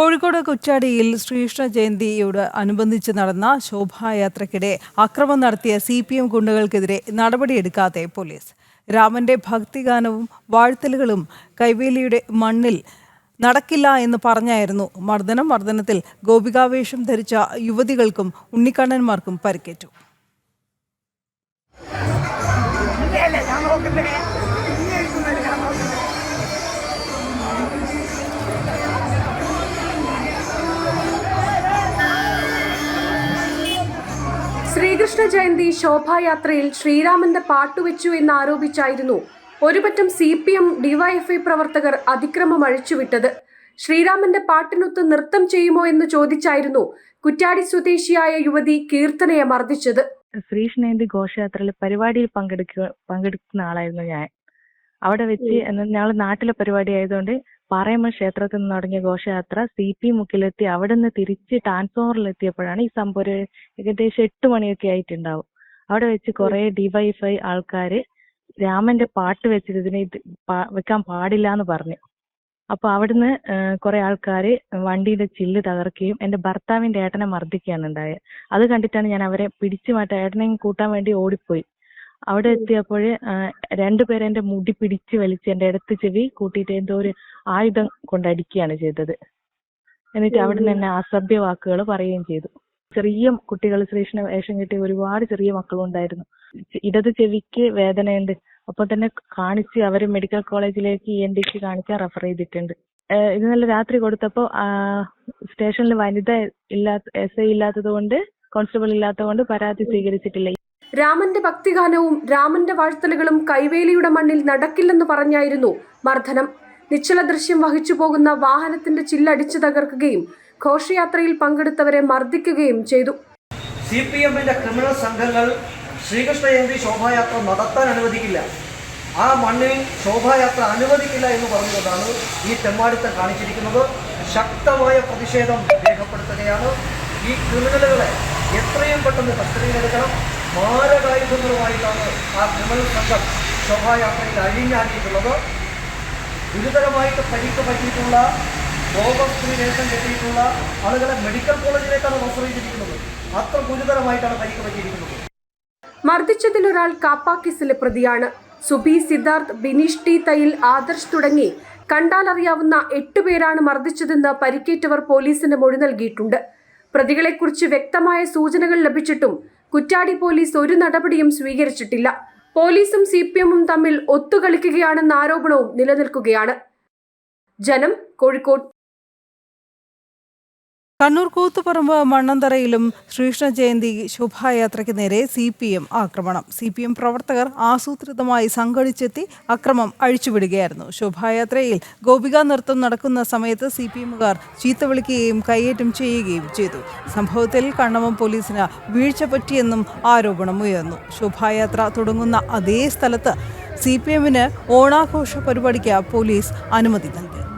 കോഴിക്കോട് കുറ്റാടിയിൽ ശ്രീകൃഷ്ണ ജയന്തിയോട് അനുബന്ധിച്ച് നടന്ന ശോഭായാത്രയ്ക്കിടെ അക്രമം നടത്തിയ സി പി എം ഗുണ്ടകൾക്കെതിരെ നടപടിയെടുക്കാതെ പോലീസ്. രാമന്റെ ഭക്തിഗാനവും വാഴ്ത്തലുകളും കൈവേലിയുടെ മണ്ണിൽ നടക്കില്ല എന്ന് പറഞ്ഞായിരുന്നു മർദ്ദനം. മർദ്ദനത്തിൽ ഗോപികാവേഷം ധരിച്ച യുവതികൾക്കും ഉണ്ണിക്കണ്ണന്മാർക്കും പരിക്കേറ്റു. ശ്രീകൃഷ്ണ ജയന്തി ശോഭായാത്രയിൽ ശ്രീരാമന്റെ പാട്ടുവെച്ചു എന്നാരോപിച്ചായിരുന്നു ഒരുപറ്റം സി പി എം ഡിവൈഎഫ്ഐ പ്രവർത്തകർ അതിക്രമം അഴിച്ചുവിട്ടത്. ശ്രീരാമന്റെ പാട്ടിനൊത്ത് നൃത്തം ചെയ്യുമോ എന്ന് ചോദിച്ചായിരുന്നു കുറ്റാടി സ്വദേശിയായ യുവതി കീർത്തനയെ മർദ്ദിച്ചത്. ശ്രീകൃഷ്ണേന്തി ഘോഷയാത്രയിൽ പരിപാടിയിൽ പങ്കെടുക്കുക പങ്കെടുക്കുന്ന ആളായിരുന്നു ഞാൻ. അവിടെ വെച്ച് ഞങ്ങൾ നാട്ടിലെ പരിപാടി ആയതുകൊണ്ട് പാറയമ്മ ക്ഷേത്രത്തിൽ നിന്ന് തുടങ്ങിയ ഘോഷയാത്ര സി പി മുക്കിലെത്തി അവിടെ നിന്ന് തിരിച്ച് ട്രാൻസ്ഫോമറിലെത്തിയപ്പോഴാണ് ഈ സംഭവം ഒരു ഏകദേശം എട്ട് മണിയൊക്കെ ആയിട്ടുണ്ടാവും. അവിടെ വെച്ച് കുറെ ഡിവൈഫൈ ആൾക്കാര് രാമന്റെ പാട്ട് വെച്ചിട്ട് ഇതിനെ വെക്കാൻ പാടില്ല എന്ന് പറഞ്ഞു. അപ്പൊ അവിടുന്ന് കുറെ ആൾക്കാര് വണ്ടിയുടെ ചില്ല് തകർക്കുകയും എന്റെ ഭർത്താവിന്റെ ഏട്ടനെ മർദ്ദിക്കുകയാണ് ഉണ്ടായത്. അത് കണ്ടിട്ടാണ് ഞാൻ അവരെ പിടിച്ചു മാറ്റാൻ ഏട്ടനെയും കൂട്ടാൻ വേണ്ടി ഓടിപ്പോയി. അവിടെ എത്തിയപ്പോഴ് രണ്ടുപേരെ എന്റെ മുടി പിടിച്ച് വലിച്ച് എന്റെ ഇടത്ത് ചെവി കൂട്ടിയിട്ട് എന്തോ ഒരു ആയുധം കൊണ്ട് അടിക്കുകയാണ് ചെയ്തത്. എന്നിട്ട് അവിടുന്ന് എന്നെ അസഭ്യ വാക്കുകൾ പറയുകയും ചെയ്തു. ചെറിയ കുട്ടികൾ ശ്രീകൃഷ്ണ വേഷം കെട്ടിയ ഒരുപാട് ചെറിയ മക്കളും ഉണ്ടായിരുന്നു ഇടത് ചെവിക്ക് വേദനയുണ്ട്. അപ്പൊ തന്നെ കാണിച്ച് അവർ മെഡിക്കൽ കോളേജിലേക്ക് ഇ എൻ ഡിക്ക് കാണിക്കാൻ റെഫർ ചെയ്തിട്ടുണ്ട്. ഇന്നലെ രാത്രി കൊടുത്തപ്പോ സ്റ്റേഷനിൽ വനിത ഇല്ലാത്ത എസ് ഐ ഇല്ലാത്തത് കൊണ്ട് കോൺസ്റ്റബിൾ ഇല്ലാത്തത് കൊണ്ട് പരാതി സ്വീകരിച്ചിട്ടില്ല. രാമന്റെ ഭക്തിഗാനവും രാമന്റെ വാഴ്ത്തലുകളും കൈവേലിയുടെ മണ്ണിൽ നടക്കില്ലെന്ന് പറഞ്ഞായിരുന്നു മർദ്ദനം. നിശ്ചല ദൃശ്യം വഹിച്ചു പോകുന്ന വാഹനത്തിന്റെ ചില്ലടിച്ചു തകർക്കുകയും ഘോഷയാത്രയിൽ പങ്കെടുത്തവരെ മർദ്ദിക്കുകയും ചെയ്തു. സി പി എമ്മിന്റെ ക്രിമിനൽ സംഘങ്ങൾ ശ്രീകൃഷ്ണ ജയന്തി ശോഭായാത്ര നടത്താൻ അനുവദിക്കില്ല. ആ മണ്ണിൽ ശോഭായാത്ര അനുവദിക്കില്ല എന്ന് പറഞ്ഞതാണ് ഈ തെമ്മാടിത്തം കാണിച്ചിരിക്കുന്നത്. ശക്തമായ പ്രതിഷേധം രേഖപ്പെടുത്തുകയാണ് ഈ ക്രിമിനലുകളെ. എത്രയും പെട്ടെന്ന് കസ്റ്റഡിയിലെടുക്കണം. മാരകായുധങ്ങളുമായിട്ടാണ് ആ ക്രിമിനൽ സംഘം ശോഭായാത്രയിൽ അഴിഞ്ഞാടിയിട്ടുള്ളത്. ഗുരുതരമായിട്ട് പരിക്ക് പറ്റിയിട്ടുള്ള ബോധസ്ത്രീ വേഷം കെട്ടിയിട്ടുള്ള ആളുകളെ മെഡിക്കൽ കോളേജിലേക്കാണ് റെഫർ ചെയ്തിരിക്കുന്നത്. അത്ര ഗുരുതരമായിട്ടാണ് പരിക്ക് പറ്റിയിരിക്കുന്നത്. മർദ്ദിച്ചതിലൊരാൾ കാപ്പാക്കിസിലെ പ്രതിയാണ്. സുബി സിദ്ധാർത്ഥ് ബിനീഷ് ടി തയിൽ ആദർശ് തുടങ്ങി കണ്ടാലറിയാവുന്ന എട്ടുപേരാണ് മർദ്ദിച്ചതെന്ന് പരിക്കേറ്റവർ പോലീസിന് മൊഴി നൽകിയിട്ടുണ്ട്. പ്രതികളെക്കുറിച്ച് വ്യക്തമായ സൂചനകൾ ലഭിച്ചിട്ടും കുറ്റാടി പോലീസ് ഒരു നടപടിയും സ്വീകരിച്ചിട്ടില്ല. പോലീസും സി പി എമ്മും തമ്മിൽ ഒത്തുകളിക്കുകയാണെന്ന ആരോപണവും നിലനിൽക്കുകയാണ്. ജനം കോഴിക്കോട് കണ്ണൂർ കൂത്തുപറമ്പ് മണ്ണന്തറയിലും ശ്രീകൃഷ്ണ ജയന്തി ശോഭായാത്രയ്ക്ക് നേരെ സി പി എം ആക്രമണം. സി പി എം പ്രവർത്തകർ ആസൂത്രിതമായി സംഘടിച്ചെത്തി അക്രമം അഴിച്ചുവിടുകയായിരുന്നു. ശോഭായാത്രയിൽ ഗോപിക നൃത്തം നടക്കുന്ന സമയത്ത് സി പി എമ്മുകാർ ചീത്ത വിളിക്കുകയും കയ്യേറ്റം ചെയ്യുകയും ചെയ്തു. സംഭവത്തിൽ കണ്ണവം പോലീസിന് വീഴ്ച പറ്റിയെന്നും ആരോപണം ഉയർന്നു. ശോഭായാത്ര തുടങ്ങുന്ന അതേ സ്ഥലത്ത് സി പി എമ്മിന് ഓണാഘോഷ പരിപാടിക്ക് പോലീസ് അനുമതി നൽകി.